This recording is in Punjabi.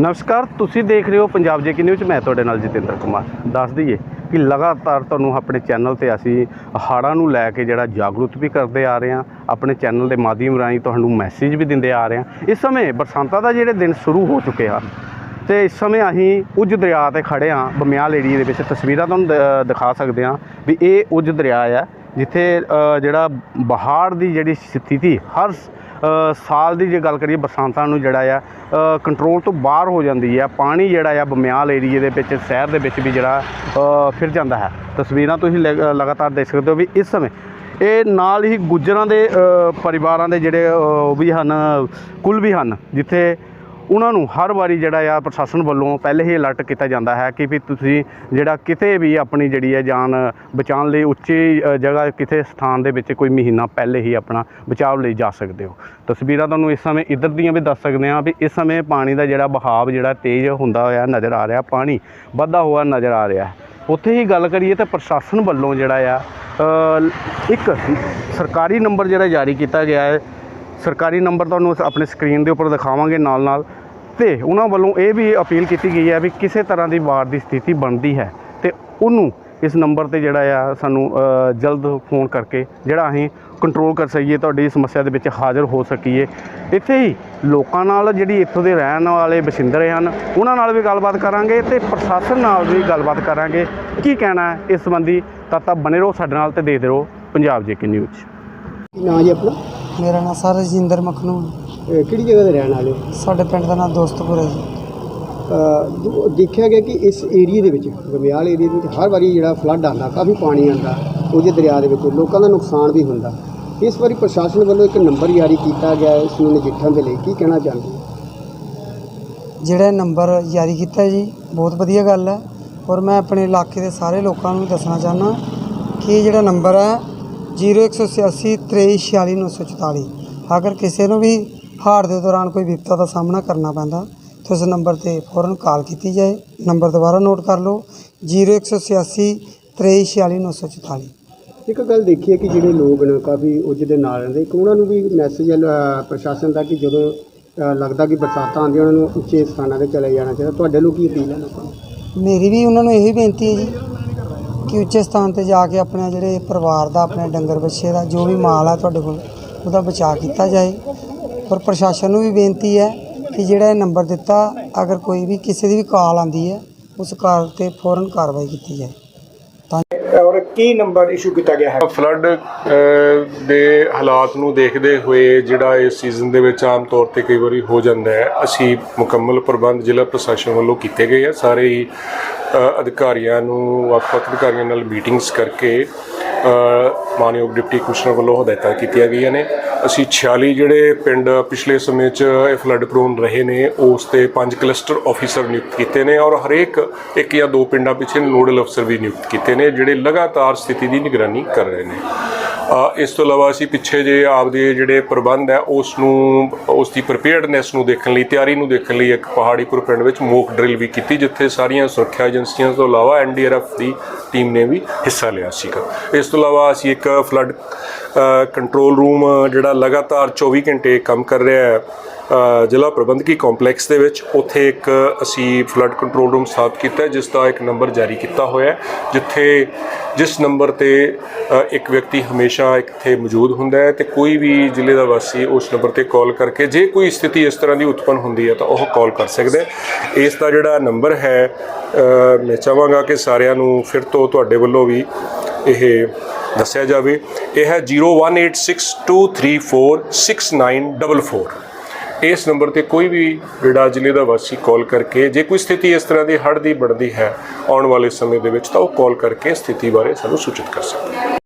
ਨਮਸਕਾਰ, ਤੁਸੀਂ ਦੇਖ ਰਹੇ ਹੋ ਪੰਜਾਬ ਜੇਕੇ ਨਿਊਜ਼। ਮੈਂ ਤੁਹਾਡੇ ਨਾਲ ਜਤਿੰਦਰ ਕੁਮਾਰ। ਦੱਸ ਦਈਏ ਕਿ ਲਗਾਤਾਰ ਤੁਹਾਨੂੰ ਆਪਣੇ ਚੈਨਲ ਤੇ ਅਸੀਂ ਹਾੜਾਂ ਨੂੰ ਲੈ ਕੇ ਜਿਹੜਾ ਜਾਗਰੂਕ ਵੀ ਕਰਦੇ ਆ ਰਹੇ ਹਾਂ, ਆਪਣੇ ਚੈਨਲ ਦੇ ਮਾਧਿਅਮ ਰਾਹੀਂ ਤੁਹਾਨੂੰ ਮੈਸੇਜ ਵੀ ਦਿੰਦੇ ਆ ਰਹੇ ਹਾਂ। ਇਸ ਸਮੇਂ ਬਰਸਾਂਤਾਂ ਦਾ ਜਿਹੜੇ ਦਿਨ ਸ਼ੁਰੂ ਹੋ ਚੁੱਕੇ ਹਨ ਤੇ ਇਸ ਸਮੇਂ ਅਸੀਂ ਉਜ ਦਰਿਆ ਤੇ ਖੜੇ ਹਾਂ, ਬਮਿਆਲ ਏਰੀਏ ਦੇ ਵਿੱਚ ਤਸਵੀਰਾਂ ਤੁਹਾਨੂੰ ਦ- ਦਿਖਾ ਸਕਦੇ ਹਾਂ ਵੀ ਇਹ ਉਜ ਦਰਿਆ ਆ, ਜਿੱਥੇ ਜਿਹੜਾ ਬਹਾੜ ਦੀ ਜਿਹੜੀ ਸਥਿਤੀ ਹਰ ਸਾਲ ਦੀ ਜੇ ਗੱਲ ਕਰੀਏ, ਬਰਸਾਂਤਾਂ ਨੂੰ ਜਿਹੜਾ ਆ ਕੰਟਰੋਲ ਤੋਂ ਬਾਹਰ ਹੋ ਜਾਂਦੀ ਹੈ। ਪਾਣੀ ਜਿਹੜਾ ਆ, ਬਮਿਆਲ ਏਰੀਏ ਦੇ ਵਿੱਚ, ਸ਼ਹਿਰ ਦੇ ਵਿੱਚ ਵੀ ਜਿਹੜਾ ਫਿਰ ਜਾਂਦਾ ਹੈ। ਤਸਵੀਰਾਂ ਤੁਸੀਂ ਲਗ- ਲਗਾਤਾਰ ਦੇਖ ਸਕਦੇ ਹੋ ਵੀ ਇਸ ਸਮੇਂ ਇਹ ਨਾਲ ਹੀ ਗੁੱਜਰਾਂ ਦੇ ਪਰਿਵਾਰਾਂ ਦੇ ਜਿਹੜੇ ਉਹ ਵੀ ਹਨ, ਕੁੱਲ ਵੀ ਹਨ, ਜਿੱਥੇ ਉਹਨਾਂ ਨੂੰ ਹਰ ਵਾਰੀ ਜਿਹੜਾ ਆ ਪ੍ਰਸ਼ਾਸਨ ਵੱਲੋਂ ਪਹਿਲੇ ਹੀ ਅਲਰਟ ਕੀਤਾ ਜਾਂਦਾ ਹੈ ਕਿ ਵੀ ਤੁਸੀਂ ਜਿਹੜਾ ਕਿਤੇ ਵੀ ਆਪਣੀ ਜਿਹੜੀ ਹੈ ਜਾਨ ਬਚਾਉਣ ਲਈ ਉੱਚੀ ਜਗ੍ਹਾ ਕਿਤੇ ਸਥਾਨ ਦੇ ਵਿੱਚ ਕੋਈ ਮਹੀਨਾ ਪਹਿਲੇ ਹੀ ਆਪਣਾ ਬਚਾਅ ਲਈ ਜਾ ਸਕਦੇ ਹੋ। ਤਸਵੀਰਾਂ ਤੁਹਾਨੂੰ ਇਸ ਸਮੇਂ ਇੱਧਰ ਦੀਆਂ ਵੀ ਦੱਸ ਸਕਦੇ ਹਾਂ ਵੀ ਇਸ ਸਮੇਂ ਪਾਣੀ ਦਾ ਜਿਹੜਾ ਬਹਾਵ ਜਿਹੜਾ ਤੇਜ਼ ਹੁੰਦਾ ਹੋਇਆ ਨਜ਼ਰ ਆ ਰਿਹਾ, ਪਾਣੀ ਵੱਧਦਾ ਹੋਇਆ ਨਜ਼ਰ ਆ ਰਿਹਾ। ਉੱਥੇ ਹੀ ਗੱਲ ਕਰੀਏ ਤਾਂ ਪ੍ਰਸ਼ਾਸਨ ਵੱਲੋਂ ਜਿਹੜਾ ਆ ਇੱਕ ਸਰਕਾਰੀ ਨੰਬਰ ਜਿਹੜਾ ਜਾਰੀ ਕੀਤਾ ਗਿਆ ਹੈ ਸਰਕਾਰੀ ਨੰਬਰ ਤੁਹਾਨੂੰ ਅਸੀਂ ਆਪਣੇ ਸਕਰੀਨ ਦੇ ਉੱਪਰ ਦਿਖਾਵਾਂਗੇ ਨਾਲ ਨਾਲ। ਤੇ ਉਹਨਾਂ ਵੱਲੋਂ ਇਹ ਵੀ ਅਪੀਲ ਕੀਤੀ ਗਈ ਹੈ ਵੀ ਕਿਸੇ ਤਰ੍ਹਾਂ ਦੀ ਵਾਰ ਦੀ ਸਥਿਤੀ ਬਣਦੀ ਹੈ ਤੇ ਉਹਨੂੰ ਇਸ ਨੰਬਰ ਤੇ ਜਿਹੜਾ ਆ ਸਾਨੂੰ ਜਲਦ ਫੋਨ ਕਰਕੇ ਜਿਹੜਾ ਅਸੀਂ ਕੰਟਰੋਲ ਕਰ ਸਕੀਏ, ਤੁਹਾਡੀ ਸਮੱਸਿਆ ਦੇ ਵਿੱਚ ਹਾਜ਼ਰ ਹੋ ਸਕੀਏ। ਇੱਥੇ ਹੀ ਲੋਕਾਂ ਨਾਲ ਜਿਹੜੀ ਇੱਥੋਂ ਦੇ ਰਹਿਣ ਵਾਲੇ ਵਸਿੰਦਰੇ ਹਨ, ਉਹਨਾਂ ਨਾਲ ਵੀ ਗੱਲਬਾਤ ਕਰਾਂਗੇ ਤੇ ਪ੍ਰਸ਼ਾਸਨ ਨਾਲ ਵੀ ਗੱਲਬਾਤ ਕਰਾਂਗੇ। ਕੀ ਕਹਿਣਾ ਹੈ ਇਸ ਸੰਬੰਧੀ? ਤਾਂ ਤਾਂ ਬਨੇ ਰਹੋ ਸਾਡੇ ਨਾਲ ਤੇ ਦੇਖਦੇ ਰਹੋ ਪੰਜਾਬ ਜੇਕੇ ਨਿਊਜ਼। ਕੀ ਜੀ ਆਪਣਾ? ਮੇਰਾ ਨਾਮ ਸਰ ਰਜਿੰਦਰ ਮਖਨੂ ਇਹ ਕਿਹੜੀ ਜਗ੍ਹਾ ਦੇ ਰਹਿਣ ਵਾਲੇ ਹੋ? ਸਾਡੇ ਪਿੰਡ ਦਾ ਨਾਮ ਦੋਸਤਪੁਰ ਹੈ ਜੀ। ਅਹ ਦੂ- ਦੇਖਿਆ ਗਿਆ ਕਿ ਇਸ ਏਰੀਏ ਦੇ ਵਿੱਚ ਗਮਿਆਲ ਏਰੀਏ ਦੇ ਵਿੱਚ ਹਰ ਵਾਰੀ ਜਿਹੜਾ ਫਲੱਡ ਆਉਂਦਾ ਕਾਫੀ ਪਾਣੀ ਆਉਂਦਾ ਉਹਦੇ ਦਰਿਆ ਦੇ ਵਿੱਚ ਲੋਕਾਂ ਦਾ ਨੁਕਸਾਨ ਵੀ ਹੁੰਦਾ। ਇਸ ਵਾਰੀ ਪ੍ਰਸ਼ਾਸਨ ਵੱਲੋਂ ਇੱਕ ਨੰਬਰ ਜਾਰੀ ਕੀਤਾ ਗਿਆ ਹੈ ਇਸ ਨੂੰ ਨਜਿੱਠਣ ਦੇ ਲਈ। ਕੀ ਕਹਿਣਾ ਚਾਹੁੰਦੇ ਹੋ? ਜਿਹੜਾ ਨੰਬਰ ਜਾਰੀ ਕੀਤਾ ਹੈ ਜੀ ਬਹੁਤ ਵਧੀਆ ਗੱਲ ਹੈ। ਔਰ ਮੈਂ ਆਪਣੇ ਇਲਾਕੇ ਦੇ ਸਾਰੇ ਲੋਕਾਂ ਨੂੰ ਦੱਸਣਾ ਚਾਹੁੰਦਾ ਕਿ ਇਹ ਜਿਹੜਾ ਨੰਬਰ ਹੈ 0186 2346 ਅਗਰ ਕਿਸੇ ਨੂੰ ਵੀ ਹਾੜ ਦੇ ਦੌਰਾਨ ਕੋਈ ਵਿਪਤਾ ਦਾ ਸਾਹਮਣਾ ਕਰਨਾ ਪੈਂਦਾ ਤਾਂ ਇਸ ਨੰਬਰ ਤੇ ਫੌਰਨ ਕਾਲ ਕੀਤੀ ਜਾਏ। ਨੰਬਰ ਦੁਬਾਰਾ ਨੋਟ ਕਰ ਲਓ 0186 2346 ਇੱਕ ਗੱਲ ਦੇਖੀ ਹੈ ਕਿ ਜਿਹੜੇ ਲੋਕ ਨੇ ਕਾਫੀ ਉੱਜ ਦੇ ਨਾਲ ਰਹਿੰਦੇ ਇੱਕ ਉਹਨਾਂ ਨੂੰ ਵੀ ਮੈਸੇਜ ਪ੍ਰਸ਼ਾਸਨ ਦਾ ਕਿ ਜਦੋਂ ਲੱਗਦਾ ਕਿ ਬਰਸਾਤਾਂ ਆਉਂਦੀਆਂ ਉਹਨਾਂ ਨੂੰ ਉੱਚੇ ਸਥਾਨਾਂ ਤੇ ਚਲੇ ਜਾਣਾ ਚਾਹੀਦਾ। ਤੁਹਾਡੇ ਨੂੰ ਕੀ ਅਪੀਲ ਹੈ ਲੋਕਾਂ ਨੂੰ? ਮੇਰੀ ਵੀ ਉਹਨਾਂ ਨੂੰ ਇਹੀ ਬੇਨਤੀ ਹੈ ਜੀ। ਕਿ ਉੱਚੇ ਸਥਾਨ ਤੇ ਜਾ ਕੇ ਆਪਣੇ ਜਿਹੜੇ ਪਰਿਵਾਰ ਦਾ ਆਪਣੇ ਡੰਗਰ ਬੱਚੇ ਦਾ ਜੋ ਵੀ ਮਾਲ ਹੈ ਤੁਹਾਡੇ ਕੋਲ ਉਹਦਾ ਬਚਾਅ ਕੀਤਾ ਜਾਏ। ਔਰ ਪ੍ਰਸ਼ਾਸਨ ਨੂੰ ਵੀ ਬੇਨਤੀ ਹੈ ਕਿ ਜਿਹੜਾ ਇਹ ਨੰਬਰ ਦਿੱਤਾ ਅਗਰ ਕੋਈ ਵੀ ਕਿਸੇ ਦੀ ਵੀ ਕਾਲ ਆਂਦੀ ਹੈ ਉਸ ਕਾਲ ਤੇ ਫੌਰਨ ਕਾਰਵਾਈ ਕੀਤੀ ਜਾਏ। ਔਰ ਕੀ ਨੰਬਰ ਇਸ਼ੂ ਕੀਤਾ ਗਿਆ ਹੈ? ਫਲੱਡ ਦੇ ਹਾਲਾਤ ਨੂੰ ਦੇਖਦੇ ਹੋਏ ਜਿਹੜਾ ਇਸ ਸੀਜ਼ਨ ਦੇ ਵਿੱਚ ਆਮ ਤੌਰ ਤੇ ਕਈ ਵਾਰੀ ਹੋ ਜਾਂਦਾ ਹੈ ਅਸੀਂ ਮੁਕੰਮਲ ਪ੍ਰਬੰਧ ਜ਼ਿਲ੍ਹਾ ਪ੍ਰਸ਼ਾਸਨ ਵੱਲੋਂ ਕੀਤੇ ਗਏ ਆ। ਸਾਰੇ ਹੀ ਅਧਿਕਾਰੀਆਂ ਨੂੰ ਵੱਖ-ਵੱਖ ਅਧਿਕਾਰੀਆਂ ਨਾਲ ਮੀਟਿੰਗਸ ਕਰਕੇ ਮਾਨਯੋਗ ਡਿਪਟੀ ਕਮਿਸ਼ਨਰ ਵੱਲੋਂ ਹਦਾਇਤਾਂ ਕੀਤੀਆਂ ਗਈਆਂ ਨੇ। ਅਸੀਂ 46 ਜਿਹੜੇ ਪਿੰਡ ਪਿਛਲੇ ਸਮੇਂ 'ਚ ਇਹ ਫਲੱਡ ਪ੍ਰੋਨ ਰਹੇ ਨੇ, ਉਸ ਤੇ ਪੰਜ ਕਲਸਟਰ ਆਫੀਸਰ ਨਿਯੁਕਤ ਕੀਤੇ ਨੇ ਔਰ ਹਰੇਕ ਇੱਕ ਜਾਂ ਦੋ ਪਿੰਡਾਂ ਪਿੱਛੇ ਨੋਡਲ ਅਫਸਰ ਵੀ ਨਿਯੁਕਤ ਕੀਤੇ ਨੇ, ਜਿਹੜੇ ਲਗਾਤਾਰ ਸਥਿਤੀ ਦੀ ਨਿਗਰਾਨੀ ਕਰ ਰਹੇ ਨੇ। ਇਸ ਤੋਂ ਇਲਾਵਾ ਅਸੀਂ ਪਿੱਛੇ ਜੇ ਆਪਦੇ ਜਿਹੜੇ ਪ੍ਰਬੰਧ ਹੈ ਉਸ ਨੂੰ ਉਸ ਦੀ ਪ੍ਰੀਪੇਅਰਡਨੈਸ ਨੂੰ ਦੇਖਣ ਲਈ, ਤਿਆਰੀ ਨੂੰ ਦੇਖਣ ਲਈ ਇੱਕ ਪਹਾੜੀਪੁਰ ਪਿੰਡ ਵਿੱਚ ਮੋਕ ਡਰਿਲ ਵੀ ਕੀਤੀ, ਜਿੱਥੇ ਸਾਰੀਆਂ ਸੁਰੱਖਿਆ ਏਜੰਸੀਆਂ ਤੋਂ ਇਲਾਵਾ ਐਨਡੀਆਰਐਫ ਦੀ ਟੀਮ ਨੇ ਵੀ ਹਿੱਸਾ ਲਿਆ ਸੀਗਾ। ਇਸ ਤੋਂ ਇਲਾਵਾ ਅਸੀਂ ਇੱਕ ਫਲੱਡ ਕੰਟਰੋਲ ਰੂਮ ਜਿਹੜਾ ਲਗਾਤਾਰ 24 ਘੰਟੇ ਕੰਮ ਕਰ ਰਿਹਾ ਹੈ ਜ਼ਿਲ੍ਹਾ ਪ੍ਰਬੰਧਕੀ ਕੰਪਲੈਕਸ ਦੇ ਵਿੱਚ ਉੱਥੇ ਇੱਕ ਅਸੀਂ ਫਲੱਡ ਕੰਟਰੋਲ ਰੂਮ ਸਥਾਪਿਤ ਕੀਤਾ ਜਿਸ ਦਾ ਇੱਕ ਨੰਬਰ ਜਾਰੀ ਕੀਤਾ ਹੋਇਆ ਜਿੱਥੇ ਜਿਸ ਨੰਬਰ ਤੇ ਇੱਕ ਵਿਅਕਤੀ ਹਮੇਸ਼ਾ ਇੱਥੇ ਮੌਜੂਦ ਹੁੰਦਾ ਹੈ ਤੇ ਕੋਈ ਵੀ ਜ਼ਿਲ੍ਹੇ ਦਾ ਵਾਸੀ ਉਸ ਨੰਬਰ ਤੇ ਕਾਲ ਕਰਕੇ ਜੇ ਕੋਈ ਸਥਿਤੀ ਇਸ ਤਰ੍ਹਾਂ ਦੀ ਉਤਪੰਨ ਹੁੰਦੀ ਹੈ ਤਾਂ ਉਹ ਕਾਲ ਕਰ ਸਕਦਾ ਇਸ ਦਾ ਜਿਹੜਾ ਨੰਬਰ ਹੈ ਮੈਂ ਚਾਹਾਂਗਾ ਕਿ ਸਾਰਿਆਂ ਨੂੰ ਫਿਰ ਤੋਂ ਤੁਹਾਡੇ ਵੱਲੋਂ ਵੀ ਇਹ ਦੱਸਿਆ ਜਾਵੇ। ਇਹ ਹੈ 018623469944 ਇਸ ਨੰਬਰ ਤੇ ਕੋਈ ਵੀ ਜਿਹੜਾ ਜ਼ਿਲ੍ਹੇ ਦਾ ਵਾਸੀ ਕਾਲ ਕਰਕੇ, ਜੇ ਕੋਈ ਸਥਿਤੀ ਇਸ ਤਰ੍ਹਾਂ ਦੀ ਹੜ੍ਹ ਦੀ ਬਣਦੀ ਹੈ ਆਉਣ ਵਾਲੇ ਸਮੇਂ ਦੇ ਵਿੱਚ, ਤਾਂ ਉਹ ਕਾਲ ਕਰਕੇ ਸਥਿਤੀ ਬਾਰੇ ਸਾਨੂੰ ਸੂਚਿਤ ਕਰ ਸਕਦਾ ਹੈ